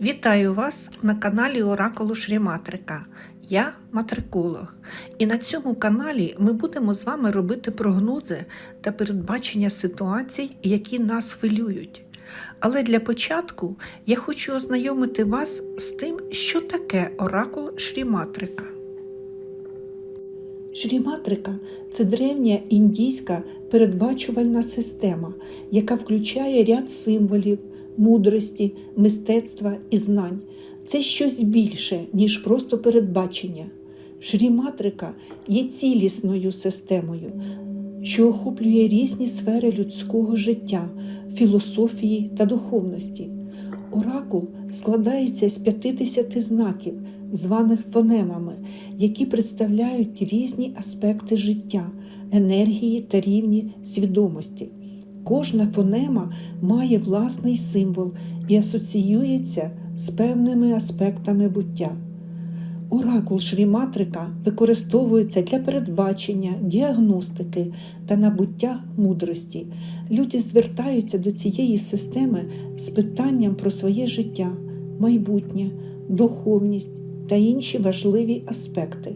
Вітаю вас на каналі Оракулу Шріматрика. Я матриколог. І на цьому каналі ми будемо з вами робити прогнози та передбачення ситуацій, які нас хвилюють. Але для початку я хочу ознайомити вас з тим, що таке оракул Шріматрика. Шріматрика це древня індійська передбачувальна система, яка включає ряд символів, мудрості, мистецтва і знань. Це щось більше, ніж просто передбачення. Шріматрика є цілісною системою, що охоплює різні сфери людського життя, філософії та духовності. Оракул складається з 50 знаків, званих фонемами, які представляють різні аспекти життя, енергії та рівні свідомості. Кожна фонема має власний символ і асоціюється з певними аспектами буття. Оракул Шріматрика використовується для передбачення, діагностики та набуття мудрості. Люди звертаються до цієї системи з питанням про своє життя, майбутнє, духовність та інші важливі аспекти.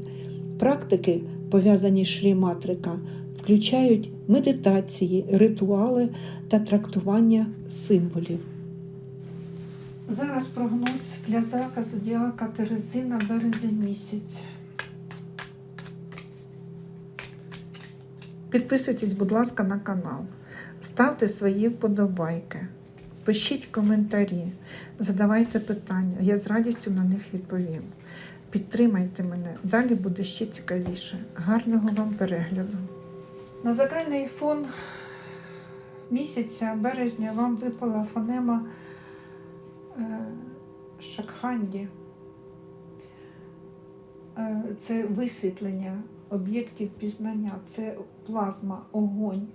Практики, пов'язані з Шріматрика, включають медитації, ритуали та трактування символів. Зараз прогноз для знака Зодіака Терези на березень місяць. Підписуйтесь, будь ласка, на канал. Ставте свої вподобайки. Пишіть коментарі, задавайте питання. Я з радістю на них відповім. Підтримайте мене, далі буде ще цікавіше. Гарного вам перегляду. На загальний фон місяця березня вам випала фонема е, Шакханді. Е, Це висвітлення об'єктів пізнання, це плазма, огонь.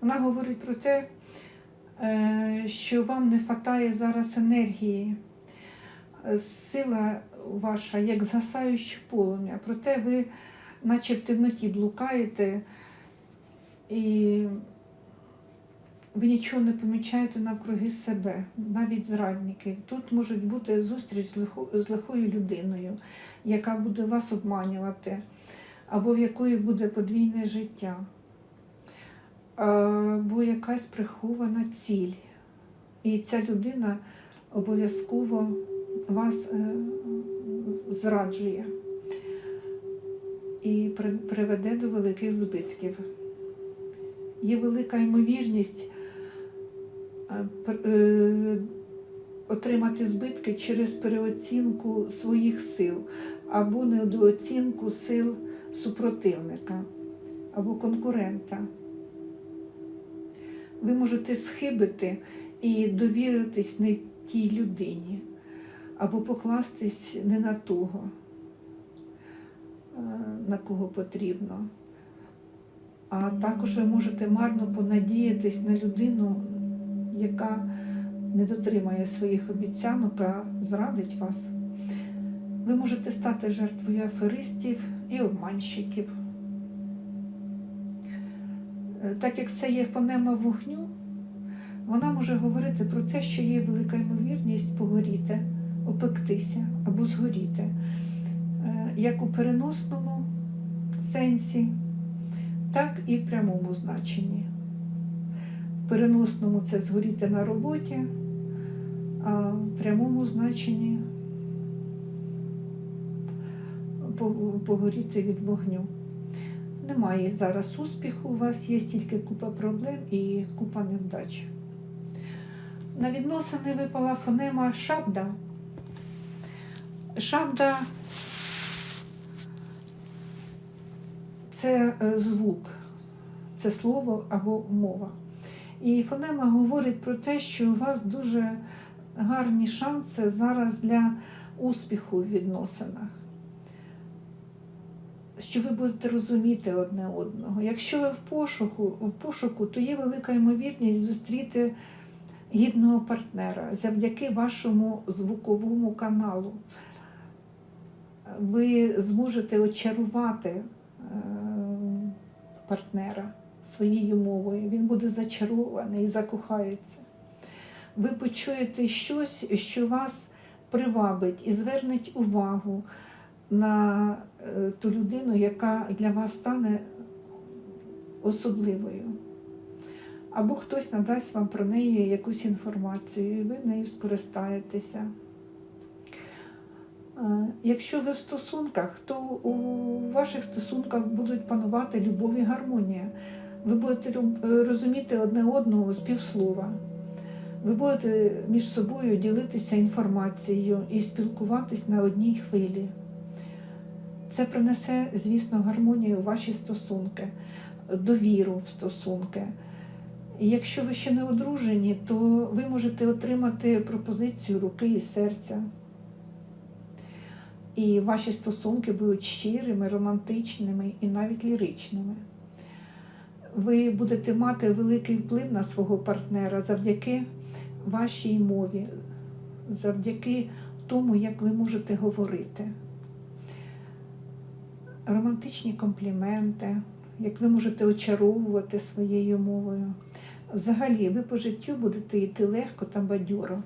Вона говорить про те, е, що вам не вистачає зараз енергії, сила ваша, як згасаюче полум'я. Проте ви, наче в темноті, блукаєте і ви нічого не помічаєте навкруги себе, навіть зрадників. Тут може бути зустріч з, з лихою людиною, яка буде вас обманювати, або в якої буде подвійне життя, або якась прихована ціль. І ця людина обов'язково вас е, зраджує і приведе до великих збитків. Є велика ймовірність е, е, отримати збитки через переоцінку своїх сил або недооцінку сил супротивника або конкурента. Ви можете схибити і довіритись не тій людині, або покластись не на того, на кого потрібно. А також ви можете марно понадіятись на людину, яка не дотримає своїх обіцянок, а зрадить вас. Ви можете стати жертвою аферистів і обманщиків. Е, Так як це є фонема вогню, вона може говорити про те, що є велика ймовірність погоріти, опектися або згоріти, Е, як у переносному сенсі, так і в прямому значенні. В переносному це згоріти на роботі, а в прямому значенні погоріти від вогню. Немає зараз успіху, у вас є тільки купа проблем і купа невдач. На відносини випала фонема шабда. Шабда це е, звук, це слово або мова. І фонема говорить про те, що у вас дуже гарні шанси зараз для успіху в відносинах. Що ви будете розуміти одне одного. Якщо ви в пошуку, в пошуку, то є велика ймовірність зустріти гідного партнера завдяки вашому звуковому каналу. Ви зможете очарувати партнера своєю мовою. Він буде зачарований і закохається. ви почуєте щось, що вас привабить і звернеть увагу на е, ту людину, яка для вас стане особливою. Або хтось надасть вам про неї якусь інформацію, і ви нею скористаєтеся. Е, Якщо ви в стосунках, то у ваших стосунках будуть панувати любов і гармонія. Ви будете розуміти одне одного з півслова. Ви будете між собою ділитися інформацією і спілкуватись на одній хвилі. Це принесе, звісно, гармонію у ваші стосунки, довіру в стосунки. І якщо ви ще не одружені, то ви можете отримати пропозицію руки і серця. І ваші стосунки будуть щирими, романтичними і навіть ліричними. Ви будете мати великий вплив на свого партнера завдяки вашій мові, завдяки тому, як ви можете говорити. Романтичні компліменти, як ви можете очаровувати своєю мовою. Взагалі, ви по життю будете йти легко та бадьоро.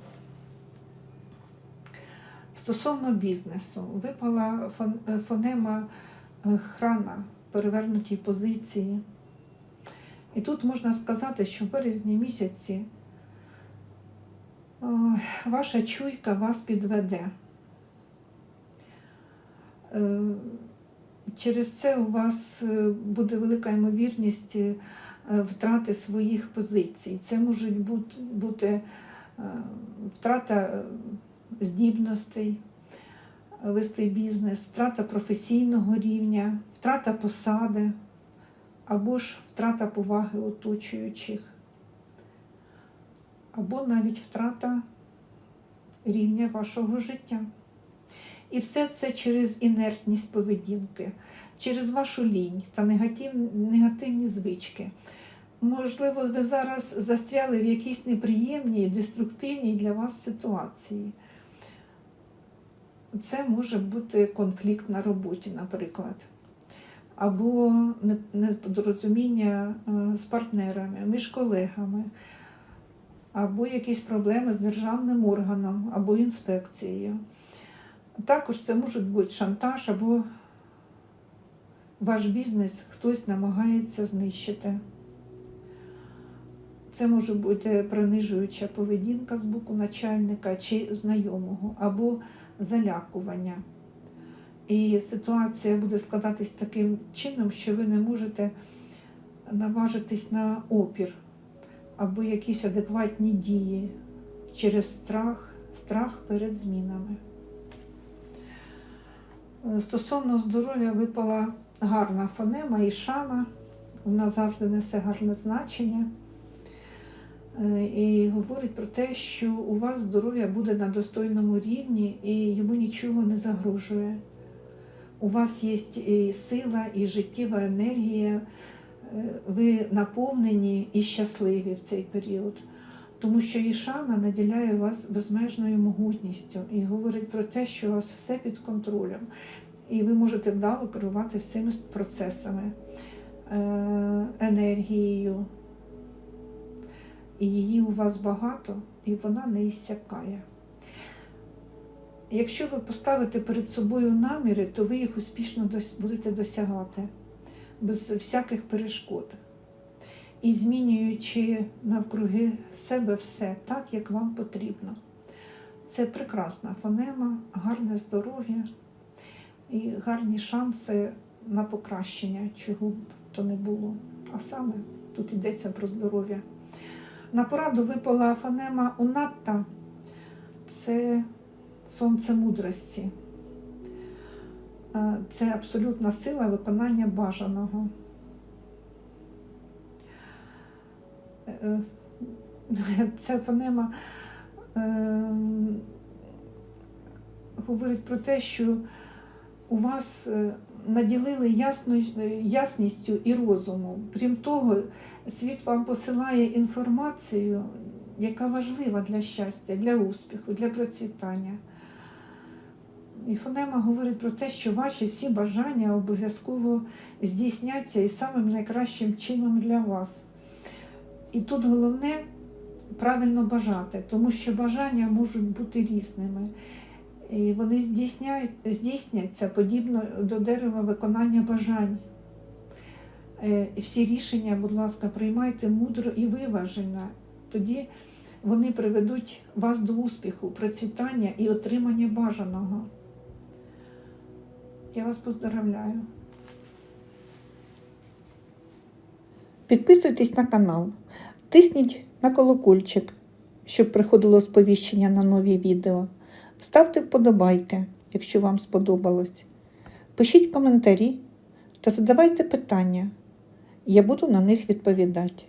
Стосовно бізнесу, випала е, фонема е, храна перевернутій позиції. І тут можна сказати, що в березні місяці е, ваша чуйка вас підведе. Через це у вас буде велика ймовірність втрати своїх позицій. Це можуть бути, втрата здібностей, вести бізнес, втрата професійного рівня, втрата посади або ж втрата поваги оточуючих, або навіть втрата рівня вашого життя. І все це через інертність поведінки, через вашу лінь та негативні звички. Можливо, ви зараз застряли в якійсь неприємній, деструктивній для вас ситуації. Це може бути конфлікт на роботі, наприклад, або не- непорозуміння е, з партнерами, між колегами, або якісь проблеми з державним органом або інспекцією. Також це може бути шантаж або ваш бізнес хтось намагається знищити. Це може бути принижуюча поведінка з боку начальника чи знайомого, або залякування. І ситуація буде складатись таким чином, що ви не можете наважитись на опір або якісь адекватні дії через страх, страх перед змінами. Стосовно здоров'я випала гарна фонема і шана. Вона завжди несе гарне значення. Е, І говорить про те, що у вас здоров'я буде на достойному рівні і йому нічого не загрожує. У вас є і сила, і життєва енергія. Е, Ви наповнені і щасливі в цей період. Тому що Ішана наділяє вас безмежною могутністю і говорить про те, що у вас все під контролем. І ви можете вдало керувати всіми процесами, е, енергією. І її у вас багато, і вона не іссякає. Якщо ви поставите перед собою наміри, то ви їх успішно будете досягати без всяких перешкод. І змінюючи навкруги себе все так, як вам потрібно. Це прекрасна фонема, гарне здоров'я і гарні шанси на покращення, чого б то не було. А саме тут йдеться про здоров'я. На пораду випала фонема Унатта, це сонце мудрості. Е, Це абсолютна сила виконання бажаного. Е, е, Ця фонема говорить про те, що у вас наділили ясністю і розумом. Крім того, світ вам посилає інформацію, яка важлива для щастя, для успіху, для процвітання. І фонема говорить про те, що ваші всі бажання обов'язково здійсняться і самим найкращим чином для вас. І тут головне правильно бажати, тому що бажання можуть бути різними. І вони здійсняться подібно до дерева виконання бажань. Е, Всі рішення, будь ласка, приймайте мудро і виважено. Тоді вони приведуть вас до успіху, процвітання і отримання бажаного. Я вас поздравляю. Підписуйтесь на канал, тисніть на колокольчик, щоб приходило сповіщення на нові відео. Ставте вподобайки, якщо вам сподобалось. Пишіть коментарі та задавайте питання. Я буду на них відповідати.